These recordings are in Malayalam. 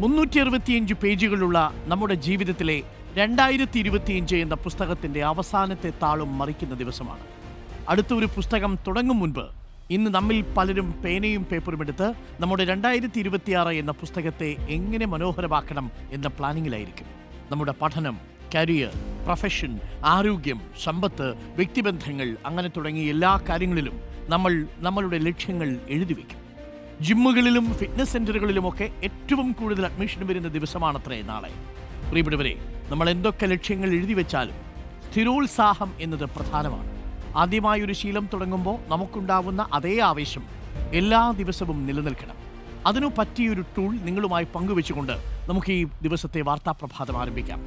മുന്നൂറ്റി അറുപത്തിയഞ്ച് പേജുകളുള്ള നമ്മുടെ ജീവിതത്തിലെ രണ്ടായിരത്തി ഇരുപത്തിയഞ്ച് എന്ന പുസ്തകത്തിന്റെ അവസാനത്തെ താളും മറിക്കുന്ന ദിവസമാണ്. അടുത്ത ഒരു പുസ്തകം തുടങ്ങും മുൻപ് ഇന്ന് നമ്മിൽ പലരും പേനയും പേപ്പറും എടുത്ത് നമ്മുടെ രണ്ടായിരത്തി ഇരുപത്തിയാറ് എന്ന പുസ്തകത്തെ എങ്ങനെ മനോഹരമാക്കണം എന്ന പ്ലാനിങ്ങിലായിരിക്കും. നമ്മുടെ പഠനം കരിയർ പ്രൊഫഷൻ ആരോഗ്യം സമ്പത്ത് വ്യക്തിബന്ധങ്ങൾ അങ്ങനെ തുടങ്ങിയ എല്ലാ കാര്യങ്ങളിലും നമ്മൾ നമ്മളുടെ ലക്ഷ്യങ്ങൾ എഴുതി വയ്ക്കും ജിമ്മുകളിലും ഫിറ്റ്നസ് സെന്ററുകളിലുമൊക്കെ ഏറ്റവും കൂടുതൽ അഡ്മിഷൻ വരുന്ന ദിവസമാണത്രേ നാളെ. പ്രിയപ്പെട്ടവരെ നമ്മൾ എന്തൊക്കെ ലക്ഷ്യങ്ങൾ എഴുതി വെച്ചാലും സ്ഥിരോത്സാഹം എന്നത് പ്രധാനമാണ്. ആദ്യമായി ഒരു ശീലം തുടങ്ങുമ്പോൾ നമുക്കുണ്ടാവുന്ന അതേ ആവേശം എല്ലാ ദിവസവും നിലനിൽക്കണം. അതിനു പറ്റിയൊരു ടൂൾ നിങ്ങളുമായി പങ്കുവെച്ചുകൊണ്ട് നമുക്ക് ഈ ദിവസത്തെ വാർത്താ പ്രഭാതം ആരംഭിക്കാം.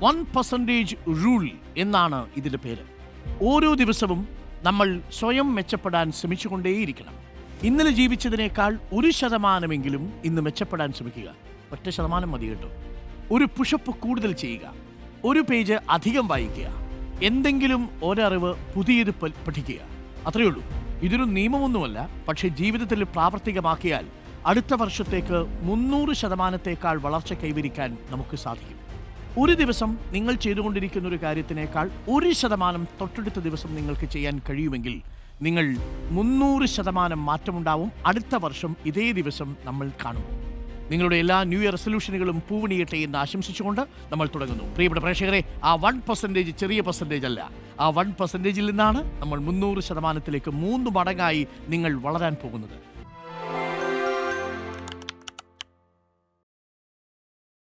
വൺ പെർസെന്റേജ് റൂൾ എന്നാണ് ഇതിന്റെ പേര്. ഓരോ ദിവസവും നമ്മൾ സ്വയം മെച്ചപ്പെടാൻ ശ്രമിച്ചുകൊണ്ടേയിരിക്കണം. ഇന്നലെ ജീവിച്ചതിനേക്കാൾ ഒരു ശതമാനമെങ്കിലും ഇന്ന് മെച്ചപ്പെടാൻ ശ്രമിക്കുക. ഒറ്റ ശതമാനം മതി കേട്ടോ. ഒരു പുഷപ്പ് കൂടുതൽ ചെയ്യുക. ഒരു പേജ് അധികം വായിക്കുക. എന്തെങ്കിലും ഒരറിവ് പുതിയത് പഠിക്കുക. അത്രയേ ഉള്ളൂ. ഇതൊരു നിയമമൊന്നുമല്ല. പക്ഷേ ജീവിതത്തിൽ പ്രാവർത്തികമാക്കിയാൽ അടുത്ത വർഷത്തേക്ക് മുന്നൂറ് ശതമാനത്തേക്കാൾ വളർച്ച കൈവരിക്കാൻ നമുക്ക് സാധിക്കും. ഒരു ദിവസം നിങ്ങൾ ചെയ്തുകൊണ്ടിരിക്കുന്ന ഒരു കാര്യത്തിനേക്കാൾ ഒരു ശതമാനം തൊട്ടടുത്ത ദിവസം നിങ്ങൾക്ക് ചെയ്യാൻ കഴിയുമെങ്കിൽ നിങ്ങൾ മുന്നൂറ് ശതമാനം മാറ്റമുണ്ടാവും. അടുത്ത വർഷം ഇതേ ദിവസം നമ്മൾ കാണും. നിങ്ങളുടെ എല്ലാ ന്യൂ ഇയർ റെസൊല്യൂഷനുകളും പൂവണിയട്ടെ എന്ന് ആശംസിച്ചുകൊണ്ട് നമ്മൾ തുടങ്ങുന്നു. പ്രിയപ്പെട്ട പ്രേക്ഷകരെ ആ വൺ പെർസെന്റേജ് ചെറിയ പെർസെന്റേജ് അല്ല. ആ വൺ പെർസെന്റേജിൽ നിന്നാണ് നമ്മൾ മുന്നൂറ് ശതമാനത്തിലേക്ക് മൂന്ന് മടങ്ങായി നിങ്ങൾ വളരാൻ പോകുന്നത്.